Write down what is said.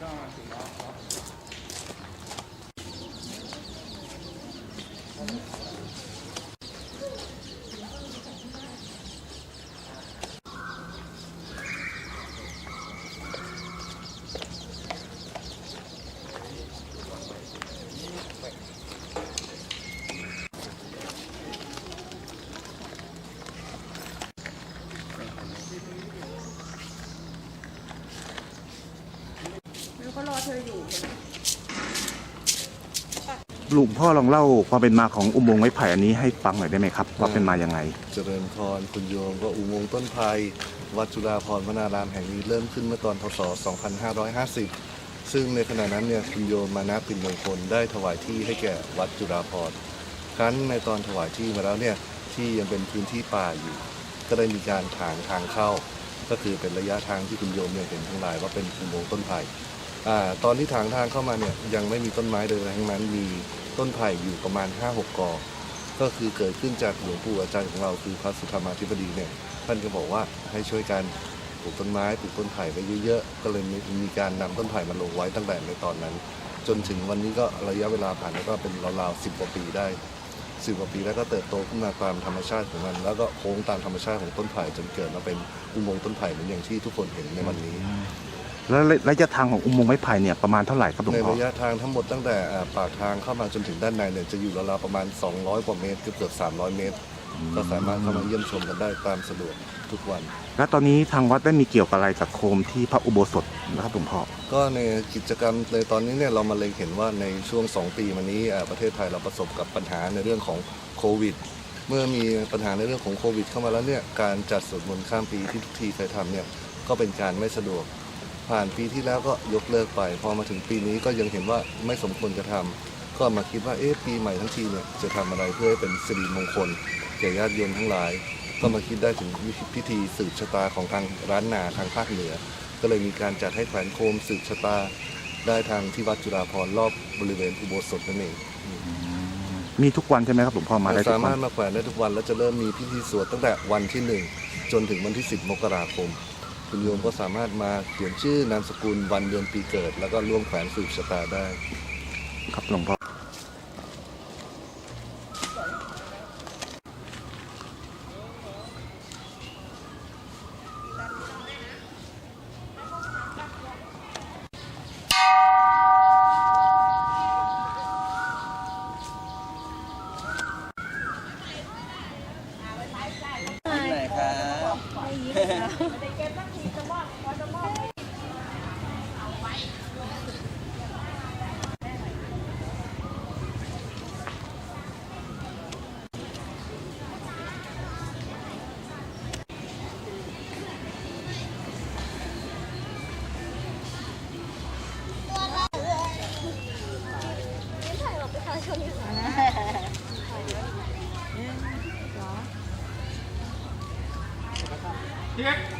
ไม่รู้เขารอเธออยู่ หลวงพ่อลองเล่าความเป็นมาของอุโมงค์ไม้ไผ่อันนี้ให้ฟังหน่อยได้ไหมครับ ว่าเป็นมายังไง เจริญพรคุณโยมก็อุโมงค์ต้นไผ่วัดจุฬาภรณ์วนารามแห่งนี้เริ่มขึ้นเมื่อตอนพศ 2550 ซึ่งในขณะนั้นเนี่ยคุณโยมมานะปิ่นมงคลได้ถวายที่ให้แก่วัดจุฬาภรณ์ครั้นในตอนถวายที่มาแล้วเนี่ยที่ยังเป็นพื้นที่ป่าอยู่ ก็ได้มีการถางทางเข้า ก็คือเป็นระยะทางที่คุณโยมเนี่ยเห็นทั้งหลายว่าเป็นอุโมงค์ต้นไผ่ อตอนที่ถางทางเข้ามาเนี่ยยังไม่มีต้นไม้เลยทั้งนั้นมีต้นไผ่อยู่ประมาณ 5-6 กอ ก็คือเกิดขึ้นจากหลวงปู่อาจารย์ของเราคือพระสุธรรมาธิบดีเนี่ยท่านก็บอกว่าให้ช่วยกันปลูกต้นไม้ปลูกต้นไผ่ไว้เยอะๆก็เลยมีมีการนำต้นไผ่มาลงไว้ตั้งแต่ในตอนนั้น จนถึงวันนี้ก็ระยะเวลาผ่านไปก็เป็นราวๆสิบกว่าปีได้สิบกว่าปีแล้วก็เติบโตขึ้นมาตามธรรมชาติของมัน แล้วก็โค้งตามธรรมชาติของต้นไผ่จนเกิดมาเป็นอุโมงค์ต้นไผ่เหมือนอย่างที่ทุกคนเห็นในวันนี้ แล้วระยะทางของอุโมงค์ไม้ไผ่เนี่ยประมาณเท่าไหร่ครับหลวงในพ่อระยะทางทั้งหมดตั้งแต่อ่าปากทางเข้ามาจนถึงด้านในเนี่ยจะอยู่ราวๆประมาณ 200 กว่าเมตรเกือบเกือบ300 เมตร ก็สามารถเข้ามาเยี่ยมชมกันได้ตามสะดวกทุกวัน แล้วตอนนี้ทางวัดได้มีเกี่ยวกับอะไรกับโคมที่พระอุโบสถนะครับหลวงพ่อ ก็ในกิจกรรมในตอนนี้เนี่ยเรามาเล็งเห็นว่าในช่วง 2 ปีมานี้อ่าประเทศไทยเราประสบกับปัญหาในเรื่องของโควิด เมื่อมีปัญหาในเรื่องของโควิดเข้ามาแล้วเนี่ยการจัดสวดมนต์ข้ามปีที่ทุกทีเคยทำเนี่ยก็เป็นการไม่สะดวก ผ่านปีที่แล้วก็ยกเลิกไป พอมาถึงปีนี้ก็ยังเห็นว่าไม่สมควรจะทำก็มาคิดว่าเอ๊ะปีใหม่ทั้งทีเนี่ยจะทำอะไรเพื่อให้เป็นสิริมงคลแก่ญาติโยมทั้งหลาย ก็มาคิดได้ถึงพิธีสืบชะตาของทางร้านนาทางภาคเหนือ ก็เลยมีการจัดให้แขวนโคมสืบชะตาได้ทางที่วัดจุฬาภรณ์รอบบริเวณอุโบสถนั่นเองมีทุกวันใช่ไหมครับหลวงพ่อมาได้ทุสากวัมารถนมาแขวนได้ทุกวันและจะเริ่มมีพิธีสวดตั้งแต่วันที่หนึ่งจนถึงวันที่ 10 มกราคม คุณโยมก็สามารถมาเขียนชื่อนามสกุลวันเดือนปีเกิด แล้วก็ร่วมแขวนสืบชะตาได้ ครับหลวงพ่อ Tiếp